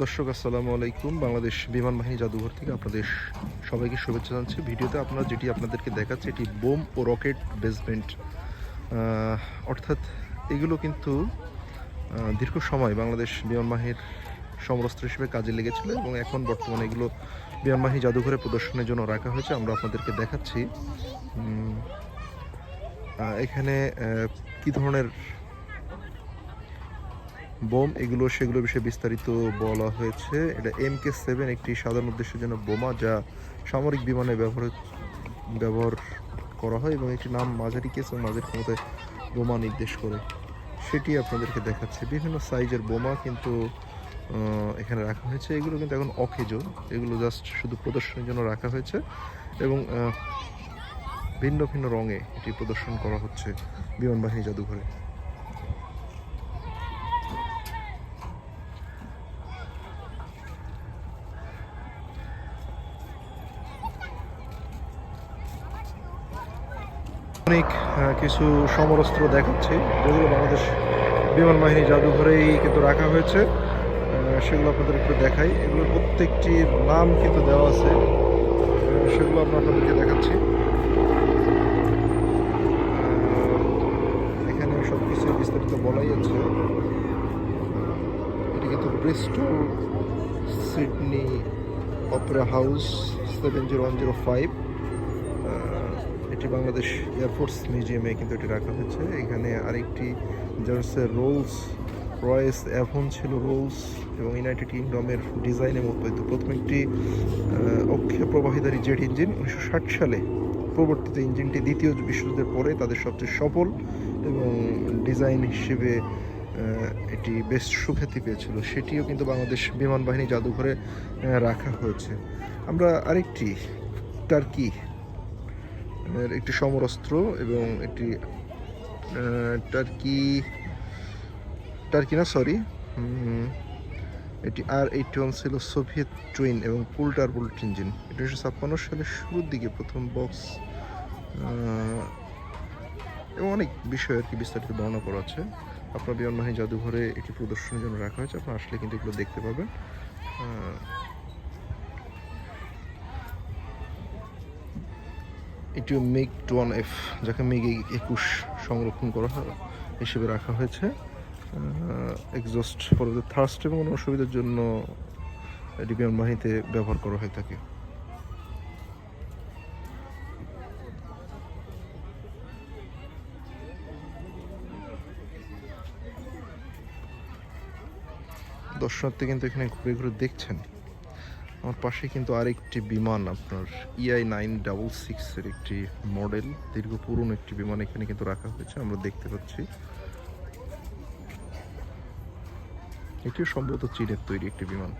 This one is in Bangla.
দর্শক, আসসালামু আলাইকুম। বাংলাদেশ বিমান বাহিনী জাদুঘর থেকে আপনাদের সবাইকে শুভেচ্ছা জানাচ্ছি। ভিডিওতে আপনারা যেটি আপনাদেরকে দেখাচ্ছে, এটি বোম ও রকেট বেসমেন্ট। অর্থাৎ এগুলো কিন্তু দীর্ঘ সময় বাংলাদেশ বিমান বাহিনীর সমরস্ত্র হিসেবে কাজে লেগেছিল এবং এখন বর্তমানে এগুলো বিমান বাহিনী জাদুঘরে প্রদর্শনের জন্য রাখা হয়েছে। আমরা আপনাদেরকে দেখাচ্ছি এখানে কি ধরনের বোম, এগুলো, সেগুলো বিষয়ে বিস্তারিত বলা হয়েছে। এটা এম কে সেভেন, একটি সাধারণ উদ্দেশ্যের জন্য বোমা, যা সামরিক বিমানে ব্যবহার ব্যবহার করা হয় এবং একটি নাম মাঝারি কেস এবং মাঝারি ক্ষমতায় বোমা নির্দেশ করে। সেটি আপনাদেরকে দেখাচ্ছে। বিভিন্ন সাইজের বোমা কিন্তু এখানে রাখা হয়েছে। এগুলো কিন্তু এখন অকেজো। এগুলো জাস্ট শুধু প্রদর্শনের জন্য রাখা হয়েছে এবং ভিন্ন ভিন্ন রঙে এটি প্রদর্শন করা হচ্ছে বিমান বাহিনী জাদুঘরে। অনেক কিছু সমরস্ত্র দেখাচ্ছে, যেগুলো বাংলাদেশ বিমান বাহিনী জাদুঘরেই কিন্তু রাখা হয়েছে। সেগুলো আপনাদের একটু দেখাই। এগুলো প্রত্যেকটির নাম কিন্তু দেওয়া আছে। সেগুলো আমরা আপনাদেরকে দেখাচ্ছি। এখানে সব কিছু বিস্তারিত বলাই আছে। এটি কিন্তু Bristol Sydney Opera House, seven zero one zero five. এটি বাংলাদেশ এয়ারফোর্স মিউজিয়ামে কিন্তু এটি রাখা হয়েছে। এখানে আরেকটি জার্সের রোলস রয়েস অ্যাভন ছিল রোলস এবং ইউনাইটেড কিংডমের ডিজাইনের মতো কিন্তু প্রথম একটি আহ, অক্ষীয় প্রবাহিতারী জেট ইঞ্জিন। উনিশশো ষাট সালে প্রবর্তিত ইঞ্জিনটি দ্বিতীয় বিশ্বযুদ্ধের পরে তাদের সবচেয়ে সফল এবং ডিজাইন হিসেবে এটি বেশ সুখ্যাতি পেয়েছিল। সেটিও কিন্তু বাংলাদেশ বিমান বাহিনী জাদুঘরে রাখা হয়েছে। আমরা আরেকটি টার্কি একটি সমরস্ত্র এবং একটি টার্কি টার্কি না সরি এটি আর এইট ওয়ান ছিল সোভিয়েত টুইন এবং পুল টার্বুলেট ইঞ্জিন। উনিশশো ছাপ্পান্ন সালের শুরুর দিকে প্রথম বক্স এবং অনেক বিষয় আর কি বিস্তারিত বর্ণনা করা আছে। আপনার বিমানবাহিনী জাদুঘরে এটি প্রদর্শনের জন্য রাখা হয়েছে, আপনারা আসলে কিন্তু এগুলো দেখতে পাবেন। এটিও মিগ ওয়ান এফ যাকে মিগ একুশ সংরক্ষণ করা হিসেবে রাখা হয়েছে। এক্সস্ট দ্য থার্স্ট এবং অসুবিধার জন্য এটি বিমান বাহিনীতে ব্যবহার করা হয়ে থাকে দর্শনার্থী কিন্তু এখানে ঘুরে ঘুরে দেখছেন। আমার পাশে কিন্তু আরেকটি বিমান, আপনার ইআই নাইন ডাবল সিক্সের একটি মডেল দীর্ঘ পুরনো একটি বিমান এখানে কিন্তু রাখা হয়েছে, আমরা দেখতে পাচ্ছি। এটিও সম্ভবত চীনের তৈরি একটি বিমান।